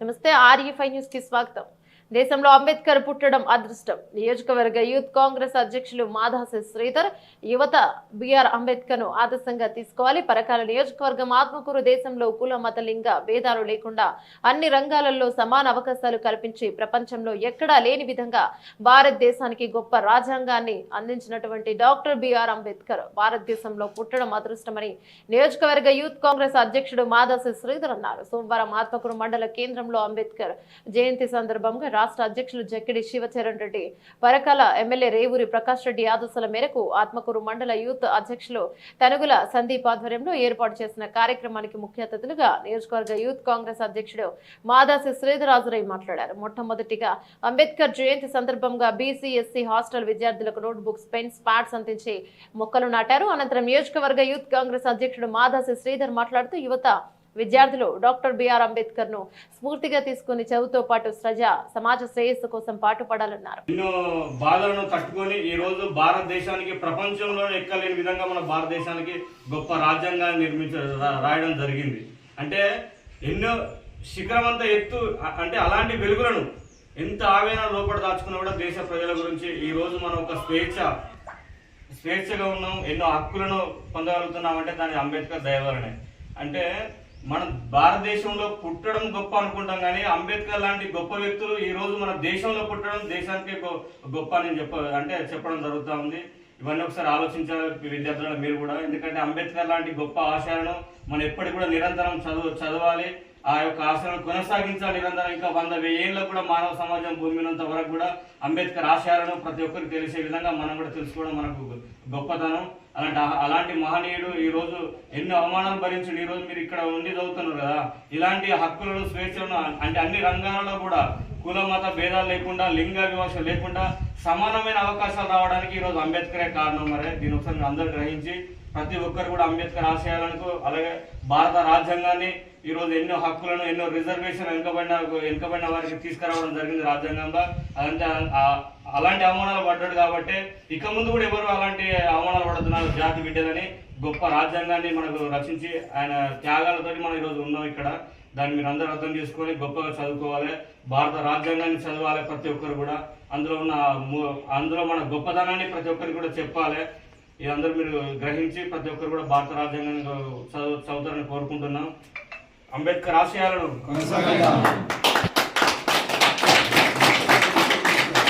నమస్తే ఆర్ఈఫై న్యూస్ కి స్వాగతం దేశంలో అంబేద్కర్ పుట్టడం అదృష్టం. నియోజకవర్గ యూత్ కాంగ్రెస్ అధ్యక్షులు మాధాసి శ్రీధర్ యువత బిఆర్ అంబేద్కర్ను ఆదర్శంగా తీసుకోవాలి. పరకాల నియోజకవర్గం ఆత్మకూరు దేశంలో కుల మత లింగ భేదాలు లేకుండా అన్ని రంగాలలో సమాన అవకాశాలు కల్పించి ప్రపంచంలో ఎక్కడా లేని విధంగా భారతదేశానికి గొప్ప రాజ్యాంగాన్ని అందించినటువంటి డాక్టర్ బిఆర్ అంబేద్కర్ భారతదేశంలో పుట్టడం అదృష్టమని నియోజకవర్గ యూత్ కాంగ్రెస్ అధ్యక్షుడు మాధాసి శ్రీధర్ అన్నారు. సోమవారం ఆత్మకూరు మండల కేంద్రంలో అంబేద్కర్ జయంతి సందర్భంగా రాష్ట్ర అధ్యక్షులు జక్కిడి శివచరణ్ రెడ్డి పరకాల ఎమ్మెల్యే రేవూరి ప్రకాష్ రెడ్డి ఆదేశాల మేరకు ఆత్మకూరు మండల యూత్ అధ్యక్షులు తనుగుల సందీప్ ఆధ్వర్యంలో ఏర్పాటు చేసిన కార్యక్రమానికి ముఖ్య అతిథులుగా నియోజకవర్గ యూత్ కాంగ్రెస్ అధ్యక్షుడు మాదాసి శ్రీధరాజురై మాట్లాడారు. మొట్టమొదటిగా అంబేద్కర్ జయంతి సందర్భంగా బీసీ ఎస్సీ హాస్టల్ విద్యార్థులకు నోట్ బుక్స్ పెన్స్ ప్యాడ్స్ అందించి మొక్కలు నాటారు. అనంతరం నియోజకవర్గ యూత్ కాంగ్రెస్ అధ్యక్షుడు మాదాసి శ్రీధర్ మాట్లాడుతూ యువత విద్యార్థులు డాక్టర్ బిఆర్ అంబేద్కర్ను స్ఫూర్తిగా తీసుకుని చదువుతో పాటు ప్రజా సమాజ శ్రేయస్సు కోసం పాటుపడాలన్నారు. ఎన్నో బాధలను తట్టుకొని ఈ రోజు భారతదేశానికి ప్రపంచంలో ఎక్కలేని విధంగా మన భారతదేశానికి గొప్ప రాజ్యాంగాన్ని నిర్మించ రాయడం జరిగింది. అంటే ఎన్నో శిఖరమంత ఎత్తు అంటే అలాంటి వెలుగులను ఎంత ఆవేదన లోపల దాచుకున్నా కూడా దేశ ప్రజల గురించి ఈ రోజు మనం ఒక స్వేచ్ఛ స్వేచ్ఛగా ఉన్నాం ఎన్నో హక్కులను పొందగలుగుతున్నాం అంటే దాని అంబేద్కర్ దయవలనే అంటే మన భారతదేశంలో పుట్టడం గొప్ప అనుకుంటాం కానీ అంబేద్కర్ లాంటి గొప్ప వ్యక్తులు ఈ రోజు మన దేశంలో పుట్టడం దేశానికి గొప్ప అని చెప్ప అంటే చెప్పడం జరుగుతూ ఉంది. ఇవన్నీ ఒకసారి ఆలోచించాలి విద్యార్థులను మీరు కూడా. ఎందుకంటే అంబేద్కర్ లాంటి గొప్ప ఆశయాలను మనం ఎప్పటికి కూడా నిరంతరం చదువు చదవాలి. ఆ యొక్క ఆశయాలను కొనసాగించాలి నిరంతరం ఇంకా వంద వెయ్యేళ్ళకు కూడా మానవ సమాజం భూమి ఉన్నంత వరకు కూడా అంబేద్కర్ ఆశయాలను ప్రతి ఒక్కరికి తెలిసే విధంగా మనం కూడా తెలుసుకోవడం మనకు గొప్పతనం. అలాంటి అలాంటి మహనీయుడు ఈరోజు ఎన్నో అవమానాలు భరించుడు. ఈరోజు మీరు ఇక్కడ ఉండి చదువుతున్నారు కదా. ఇలాంటి హక్కులను స్వేచ్ఛలను అంటే అన్ని రంగాలలో కూడా కుల మత భేదాలు లేకుండా లింగ వివక్ష లేకుండా సమానమైన అవకాశాలు రావడానికి ఈ రోజు అంబేద్కరే కారణం. మరి దీని ఒకసారి అందరూ గ్రహించి ప్రతి ఒక్కరు కూడా అంబేద్కర్ ఆశయాలను అలాగే భారత రాజ్యాంగాన్ని ఈ రోజు ఎన్నో హక్కులను ఎన్నో రిజర్వేషన్ వెనుకబడిన వెనుకబడిన వారికి తీసుకురావడం జరిగింది రాజ్యాంగంలో. అలాంటి అలాంటి అవమానాలు పడ్డాడు కాబట్టి ఇక ముందు కూడా ఎవరు అలాంటి అవమానాలు జాతి బిడ్డలని గొప్ప రాజ్యాంగాన్ని మనకు రచించి ఆయన త్యాగాలతో మనం ఈరోజు ఉన్నాం ఇక్కడ. దాన్ని మీరు అందరూ అర్థం చేసుకొని గొప్పగా చదువుకోవాలి. భారత రాజ్యాంగాన్ని చదవాలి ప్రతి ఒక్కరు కూడా. అందులో ఉన్న ము- అందులో మన గొప్పతనాన్ని ప్రతి ఒక్కరికి కూడా చెప్పాలి. ఇదందరూ మీరు గ్రహించి ప్రతి ఒక్కరు కూడా భారత రాజ్యాంగాన్ని చదువు చదువుతారని కోరుకుంటున్నాం. అంబేద్కర్ ఆశయాలను